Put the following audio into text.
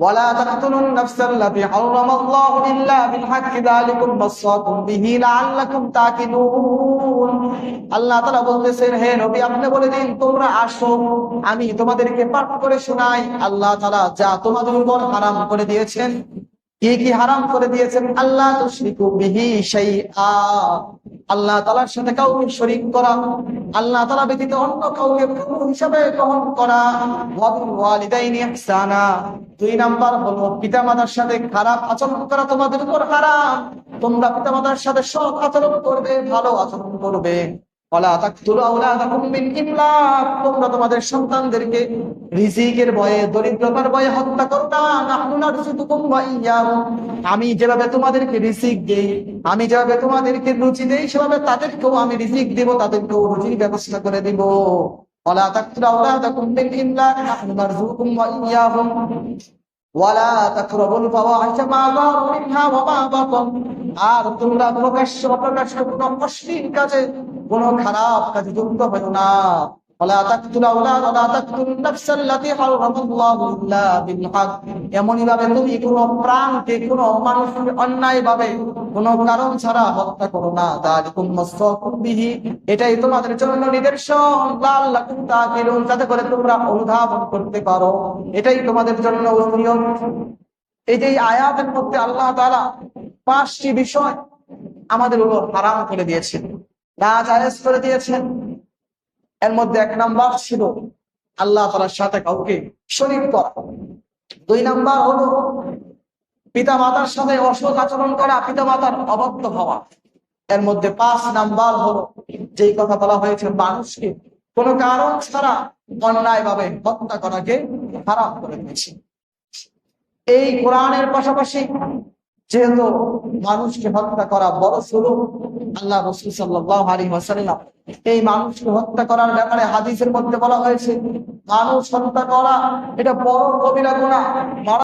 ولا تقتلوا النفس التي حرم الله إلا بالحق ذلكم وصاكم به لعلكم تعقلون আল্লাহ তাআলা বলতেছেন হে নবী আপনি বলে দিন তোমরা আসো আমি তোমাদেরকে পাঠ করে শোনাই আল্লাহ তাআলা যা তোমাদের উপর হারাম করে দিয়েছেন কি কি হারাম করে দিয়েছেন? আল্লাহ শাইআ। আল্লাহ তাআলার সাথে কাউকে শরীক করা, আল্লাহ তালা ব্যতীত অন্য কাউকে হিসাবে গ্রহণ করা। দুই নাম্বার হলো পিতামাতার সাথে খারাপ আচরণ করা তোমাদের উপর হারাম। তোমরা পিতা মাতার সাথে সৎ আচরণ করবে, ভালো আচরণ করবে। সন্তানদেরকে দরিদ্রতার ভয়ে হত্যা আমি যেভাবে তোমাদেরকে রিজিক দেই, আমি যেভাবে তোমাদেরকে রুচি দেই, সেভাবে তাদেরকেও আমি রিজিক দেব, তাদেরকেও রুজির ব্যবস্থা করে দিব। মা বাতান আর তোমরা প্রকাশ্য অপ্রকাশ্য কোনো অশ্লীল কাজে কোনো খারাপ কাজে যুক্ত হও না। এমনই ভাবে তুমি অন্যায় ভাবে কারণ ছাড়া হত্যা করো না। যাতে করে তোমরা অনুধাবন করতে পারো। এটাই তোমাদের জন্য এই যে আয়াতের মধ্যে আল্লাহ তারা পাঁচটি বিষয় আমাদের উপর হারাম করে দিয়েছেন। জায়েজ করে দিয়েছেন। এর মধ্যে এক নাম্বার ছিল, আল্লাহ তাআলার সাথে কাউকে শরীক করা। দুই নাম্বার হলো পিতা মাতার সাথে অসৎ আচরণ করা পিতা মাতার অবদ্ধ হওয়া। এর মধ্যে পাঁচ নাম্বার হলো, যেই কথা বলা হয়েছে, মানুষকে কোনো কারণ ছাড়া অন্যায় ভাবে হত্যা করাকে হারাম করে দিয়েছে। এই কোরআনের পাশাপাশি যেহেতু মানুষকে হত্যা করা বড় সুলভ, আল্লাহ রসুল সাল্লাহ এই মানুষকে হত্যা করার ব্যাপারে হাদিসের মধ্যে বলা হয়েছে, মানুষ হত্যা করা এটা বড় কবিরা গুণা